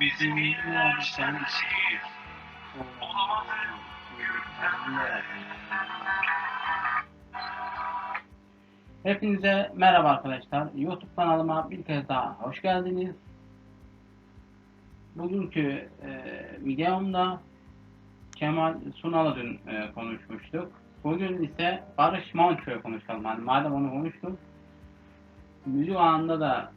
bizim iller sensin bizim iller Hepinize merhaba arkadaşlar. YouTube kanalıma bir kez daha hoş geldiniz. Bugünkü e, videomda Kemal Sunal'ı dün e, konuşmuştuk. Bugün ise Barış Manço'yu konuşalım. Yani madem onu konuştuk, müzik anında da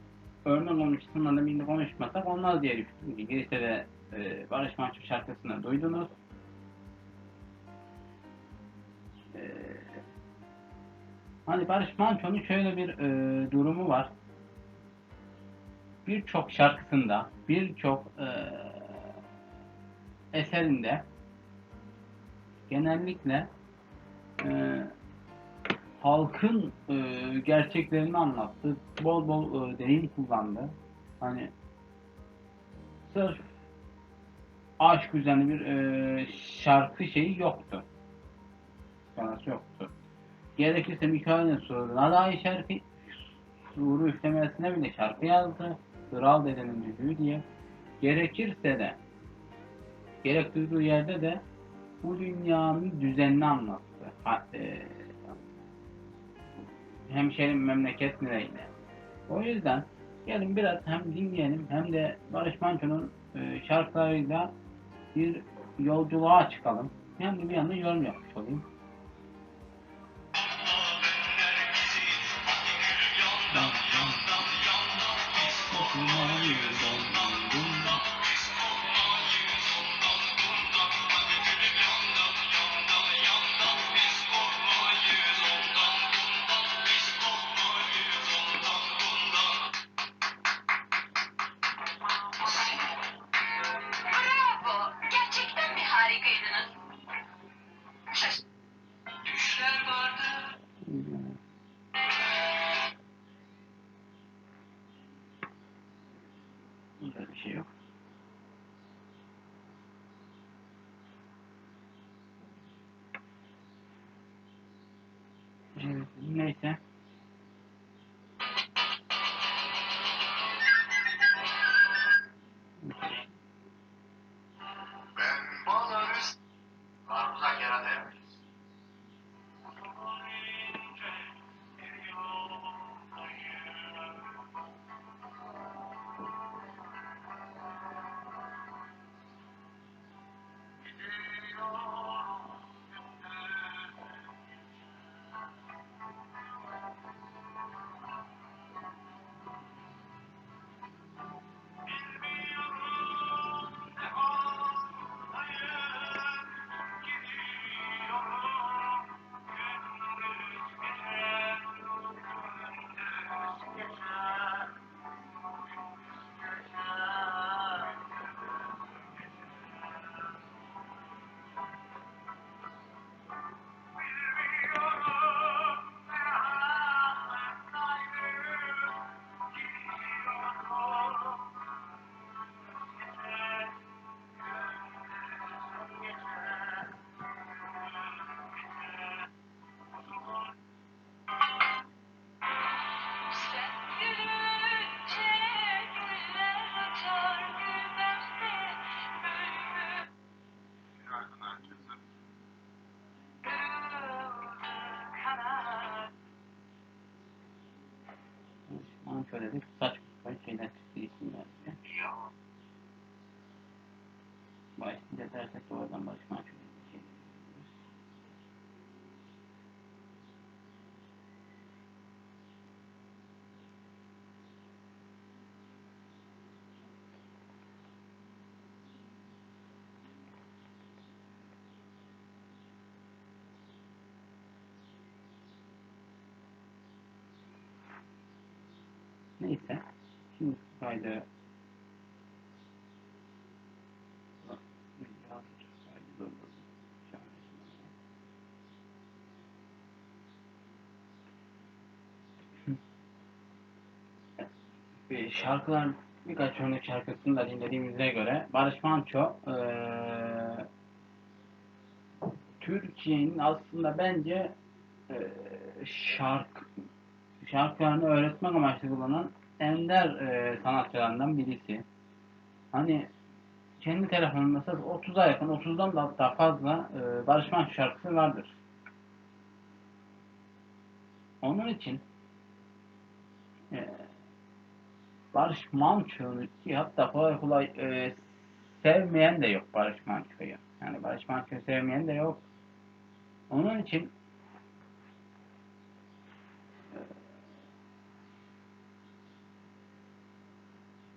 örnek olmuş kısımlarında birini konuşmasak olmaz diye düşündüm. İngilizce de e, Barış Manço şarkısını duydunuz. E, Hani Barış Manço'nun şöyle bir e, durumu var. Birçok şarkısında, birçok e, eserinde genellikle e, halkın e, gerçeklerini anlattı. Bol bol e, deyim kullandı. Hani sırf aşk üzerine bir e, şarkı şeyi yoktu. Sanatı yoktu. Gerekirse Mikail'in suruna dair şarkı suru üflemesine bile şarkı yazdı. Kral dedenin düdüğü diye. Gerekirse de gerek duyduğu yerde de bu dünyanın düzenini anlattı. E, hemşerim memleket nereyle. O yüzden gelin biraz hem dinleyelim hem de Barış Manço'nun e, şarkılarıyla bir yolculuğa çıkalım. Hem de bir yandan yorum yapmış olayım. Bravo! Evet, neyse. Başlayınca dersek de oradan Barış Manço diye bir şey diyoruz. Neyse. Şimdi kaydı Ve şarkılar birkaç örnek şarkısını da dinlediğimize göre Barış Manço eee, Türkiye'nin aslında bence eee, şarkı şarkılarını öğretmek amaçlı kullanan ender eee, sanatçılarından birisi. Hani kendi telefonumda sırf 30'a yakın, 30'dan da hatta fazla eee Barış Manço şarkısı vardır. Onun için eee Barış Manço'nu hatta kolay kolay e, sevmeyen de yok Barış Manço'yu. Yani Barış Manço'yu sevmeyen de yok. Onun için e,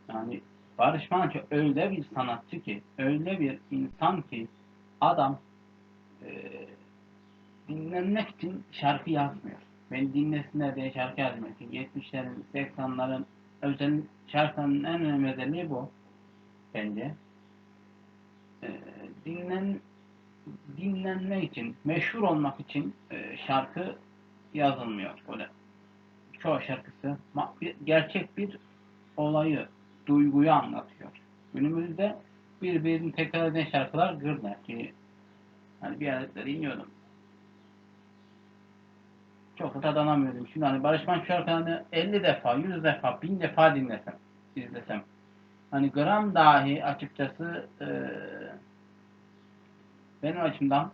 yani Barış Manço öyle bir sanatçı ki, öyle bir insan ki adam e, dinlenmek için şarkı yazmıyor. Beni dinlesinler diye şarkı yazmıyor. Çünkü 70'lerin, 80'ların özel şarkının en önemli özelliği bu bence. Ee, dinlen dinlenme için, meşhur olmak için e, şarkı yazılmıyor. Böyle çoğu şarkısı gerçek bir olayı, duyguyu anlatıyor. Günümüzde birbirini tekrar eden şarkılar gırla ki hani bir aralıkta dinliyordum. Çok da tadanamıyordum. Şimdi hani Barış Manço şarkılarını 50 defa, 100 defa, 1000 defa dinlesem, izlesem. Hani gram dahi açıkçası eee benim açımdan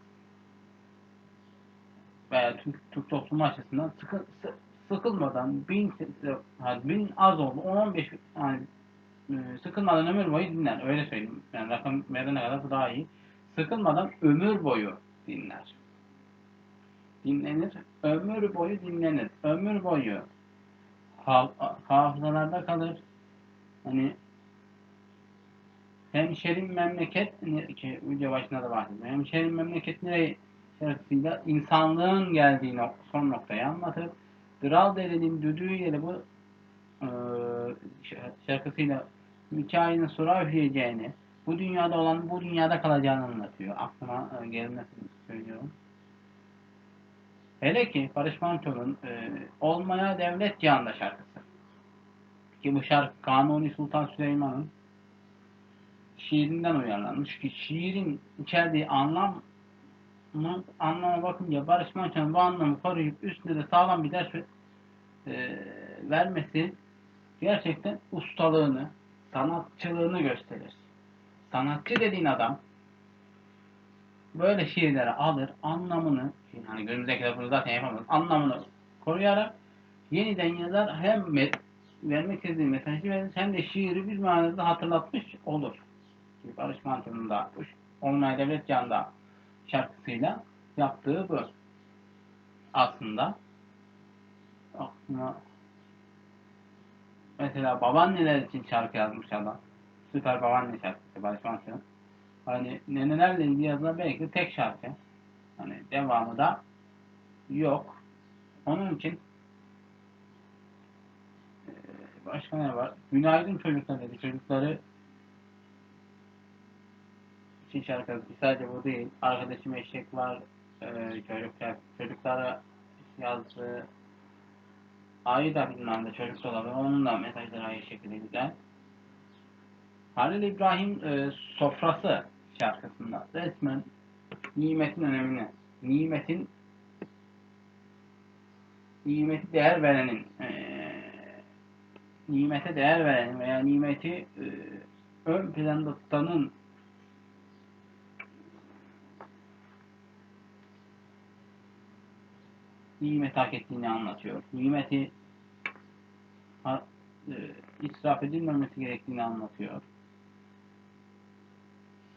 veya Türk, Türk toplumu açısından sıkı, sı- sıkılmadan bin, hani bin az oldu 10-15 hani e, sıkılmadan ömür boyu dinler. Öyle söyleyeyim. Yani rakam verene kadar bu daha iyi. Sıkılmadan ömür boyu dinler dinlenir, ömür boyu dinlenir, ömür boyu ha- hafızalarda kalır. Hani hemşerim memleket hani ki video başında da bahsettim. Hemşerim memleket nereye şarkısıyla insanlığın geldiği nok- son noktayı anlatır. Kral Dede'nin düdüğü yeri bu ş- şarkısıyla hikayenin sura üfleyeceğini, bu dünyada olan bu dünyada kalacağını anlatıyor. Aklıma e, gelmesini söylüyorum. Hele ki Barış Manço'nun e, Olmaya Devlet Cihan'da şarkısı. Ki bu şarkı Kanuni Sultan Süleyman'ın şiirinden uyarlanmış ki şiirin içerdiği anlam anlama bakınca Barış Manço'nun bu anlamı koruyup üstünde de sağlam bir ders e, vermesi gerçekten ustalığını, sanatçılığını gösterir. Sanatçı dediğin adam böyle şiirleri alır, anlamını, şimdi hani günümüzdekiler bunu zaten yapamaz, anlamını koruyarak yeniden yazar hem met, vermek istediği mesajı verir hem de şiiri bir manada hatırlatmış olur. Ki Barış Manço'nun da Olmaya Devlet Can'da şarkısıyla yaptığı bu. Aslında aklıma mesela babaanneler için şarkı yazmış adam. Süper babaanne şarkısı Barış Manço'nun. Hani nenelerle ilgili yazılan belki tek şarkı. Hani devamı da yok. Onun için eee, başka ne var? Günaydın çocuklar dedi. Çocukları için şarkı sadece bu değil. Arkadaşım eşek var. Eee çocuklar, çocuklara yazdığı Ayı da bilmem de çocuk olabilir. Onun da mesajları aynı şekilde güzel. Halil İbrahim e, sofrası şarkısında resmen nimetin önemini, nimetin nimeti değer verenin e, nimete değer verenin veya nimeti e, ön planda tutanın nimet hak ettiğini anlatıyor. Nimeti ha, e, israf edilmemesi gerektiğini anlatıyor.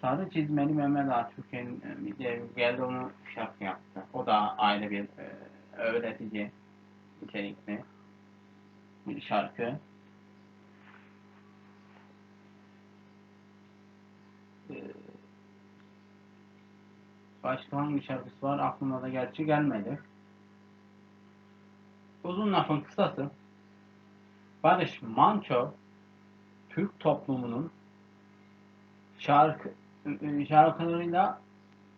Sarı çizmeli Mehmet Atatürk'ün e, bir de geldi onu şarkı yaptı. O da ayrı bir e, öğretici nitelikli bir şarkı. E, başka hangi şarkısı var aklıma da gerçi gelmedi. Uzun lafın kısası Barış Manço Türk toplumunun şarkı e, şarkılarıyla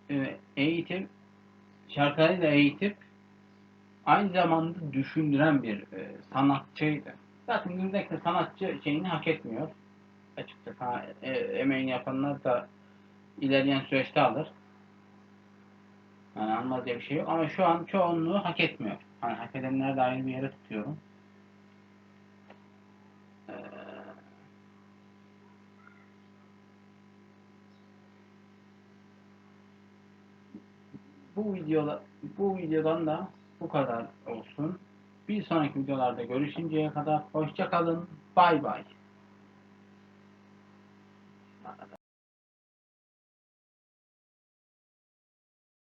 e, eğitip şarkılarıyla eğitip aynı zamanda düşündüren bir e, sanatçıydı. Zaten günümüzdeki sanatçı şeyini hak etmiyor. açıkçası. E, emeğini yapanlar da ilerleyen süreçte alır. Yani almaz diye bir şey yok. Ama şu an çoğunluğu hak etmiyor. Hani hak edenleri de ayrı bir yere tutuyorum. Ee, bu videoda bu videodan da bu kadar olsun. Bir sonraki videolarda görüşünceye kadar hoşça kalın. Bay bay.